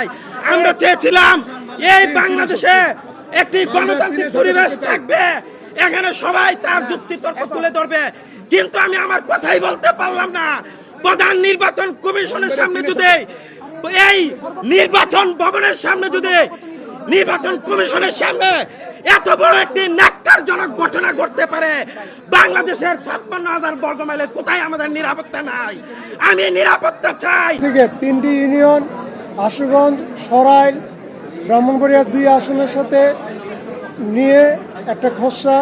নাই। আমরা চেয়েছিলাম এই বাংলাদেশে একটি গণতান্ত্রিক পরিবেশ থাকবে। এখানে সবাই তার যুক্তি তর্ক তুলে ধরবে। কিন্তু আমি আমার কথাই বলতে পারলাম না। প্রধান নির্বাচন কমিশনের সামনে যদি এই নির্বাচন ভবনের সামনে যদি নির্বাচন কমিশনের সামনে এত বড় একটি ন্যাক্কারজনক ঘটনা ঘটতে পারে, বাংলাদেশের ছাপ্পান্ন হাজার বর্গ মাইলে কোথায় আমাদের নিরাপত্তা নাই? আমি নিরাপত্তা চাই। তিনটি ইউনিয়ন আশুগঞ্জ সরাইল ব্রাহ্মণবাড়িয়া দুই আসনের সাথে নিয়ে একটা খসড়া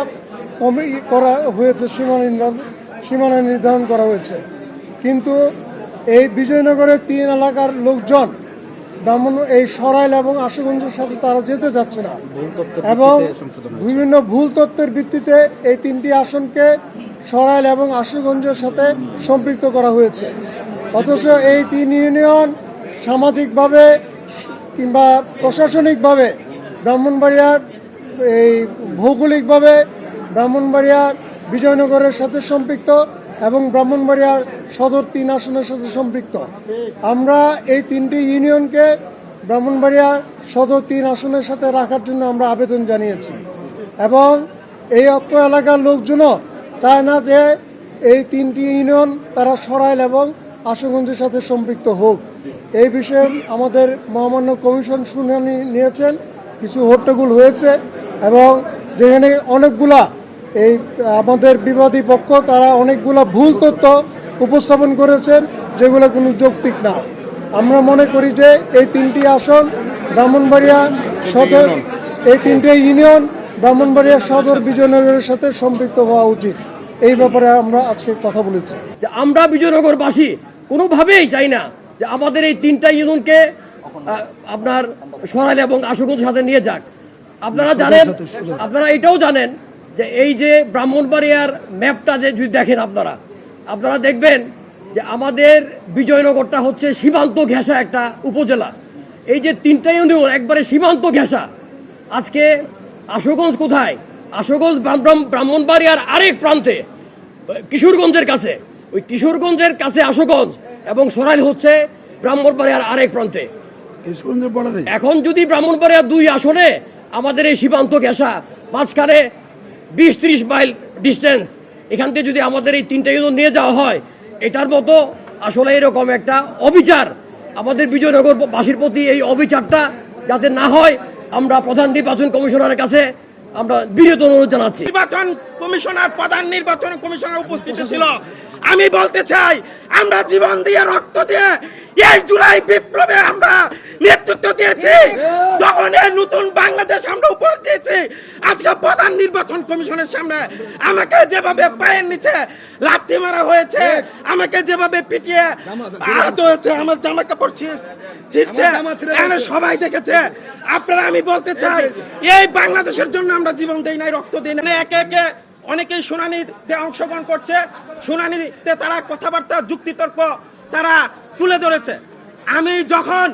কমি করা হয়েছে সীমানা নির্ধারণ সীমানা নির্ধারণ করা হয়েছে। কিন্তু এই বিজয়নগরের তিন এলাকার লোকজন ব্রাহ্মণ এই সরাইল এবং আশুগঞ্জের সাথে তারা যেতে যাচ্ছে না। এবং বিভিন্ন ভুল তথ্যের ভিত্তিতে এই তিনটি আসনকে সরাইল এবং আশুগঞ্জের সাথে সম্পৃক্ত করা হয়েছে। অথচ এই তিন ইউনিয়ন সামাজিকভাবে কিংবা প্রশাসনিকভাবে ব্রাহ্মণবাড়িয়ার এই ভৌগোলিকভাবে ব্রাহ্মণবাড়িয়া বিজয়নগরের সাথে সম্পৃক্ত এবং ব্রাহ্মণবাড়িয়ার সদর তিন আসনের সাথে সম্পৃক্ত। আমরা এই তিনটি ইউনিয়নকে ব্রাহ্মণবাড়িয়া সদর তিন আসনের সাথে রাখার জন্য আমরা আবেদন জানিয়েছি এবং এই অত্র এলাকার লোকজনও চায় না যে এই তিনটি ইউনিয়ন তারা সরাইল এবং আশুগঞ্জের সাথে সম্পৃক্ত হোক। এই বিষয়ে আমাদের মহামান্য কমিশন শুনানি নিয়েছেন কিছু হট্টগোল হয়েছে এবং যেখানে অনেকগুলা এই আমাদের বিবাদী পক্ষ তারা অনেকগুলা ভুল তথ্য উপস্থাপন করেছেন যেগুলো কোনো যৌক্তিক না। আমরা মনে করি যে এই তিনটি আসন ব্রাহ্মণবাড়িয়া সদর এই তিনটে ইউনিয়ন ব্রাহ্মণবাড়িয়া সদর বিজয়নগরের সাথে সম্পৃক্ত হওয়া উচিত। এই ব্যাপারে আমরা আজকে কথা বলেছি। যে আমরা বিজয়নগরবাসী কোনোভাবেই চাই না যে আমাদের এই তিনটা ইউনিয়নকে আপনার সরাইল এবং আশুগঞ্জ সাথে নিয়ে যাক। আপনারা জানেন আপনারা এটাও জানেন যে এই যে ব্রাহ্মণবাড়িয়ার ম্যাপটা যে যদি দেখেন আপনারা আপনারা দেখবেন যে আমাদের বিজয়নগরটা হচ্ছে সীমান্ত ঘেঁষা একটা উপজেলা। এই যে তিনটা ইউনিয়ন একবারে সীমান্ত ঘেঁষা। আজকে আশুগঞ্জ কোথায়? আশুগঞ্জ ব্রাহ্ম- ব্রাহ্ম- ব্রাহ্মণবাড়িয়ার আরেক প্রান্তে কিশোরগঞ্জের কাছে। ওই কিশোরগঞ্জের কাছে আশুগঞ্জ এবং সরাইল হচ্ছে ব্রাহ্মণবাড়িয়ার আরেক প্রান্তে। এখন যদি ব্রাহ্মণবাড়িয়া দুই আসনে আমাদের এই সীমান্ত ঘেঁষা মাঝখানে বিশ ত্রিশ মাইল ডিস্টেন্স এখান থেকে যদি আমাদের এই তিনটা ইউনিয়ন নিয়ে যাওয়া হয় এটার মতো আসলে এরকম একটা অবিচার। আমাদের বিজয়নগর বাসীর প্রতি এই অবিচারটা যাতে না হয় আমরা প্রধান নির্বাচন কমিশনারের কাছে আমরা বিনীত অনুরোধ জানাচ্ছি। নির্বাচন কমিশনার প্রধান নির্বাচন কমিশনার উপস্থিত ছিল। আমি বলতে চাই আমরা জীবন দিয়ে রক্ত দিয়ে এই জুলাই বিপ্লবে আমরা নেতৃত্ব দিয়েছি। তখন এই নতুন বাংলাদেশ আমরা উপর দিয়েছি আজকে প্রধান নির্বাচন কমিশনের সামনে আমাকে যেভাবে পায়ের নিচে লাথি মারা হয়েছে আমাকে যেভাবে পিটিয়ে আহত হয়েছে আমার জামা কাপড় ছিঁড়- ছিঁড়ছে। সবাই দেখেছে। আপনারা আমি বলতে চাই এই বাংলাদেশের জন্য আমরা জীবন দেই নাই রক্ত দেই নাই। একে একে অনেকেই শুনানিতে অংশগ্রহণ করছে। শুনানিতে তারা কথাবার্তা যুক্তিতর্ক তারা তুলে ধরেছে। আমি যখন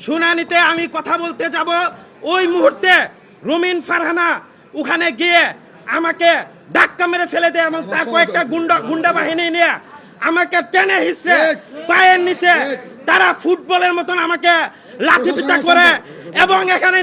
শুনানিতে আমি কথা বলতে যাব ওই মুহূর্তে রুমিন ফারহানা ওখানে গিয়ে আমাকে ধাক্কা মেরে ফেলে দেয় এবং তার কয়েকটা গুন্ডা গুন্ডা বাহিনী নিয়ে আমাকে টেনে হিসড়ে পায়ের নিচে তারা ফুটবলের মতন আমাকে লাঠি পিটা করে এবং এখানে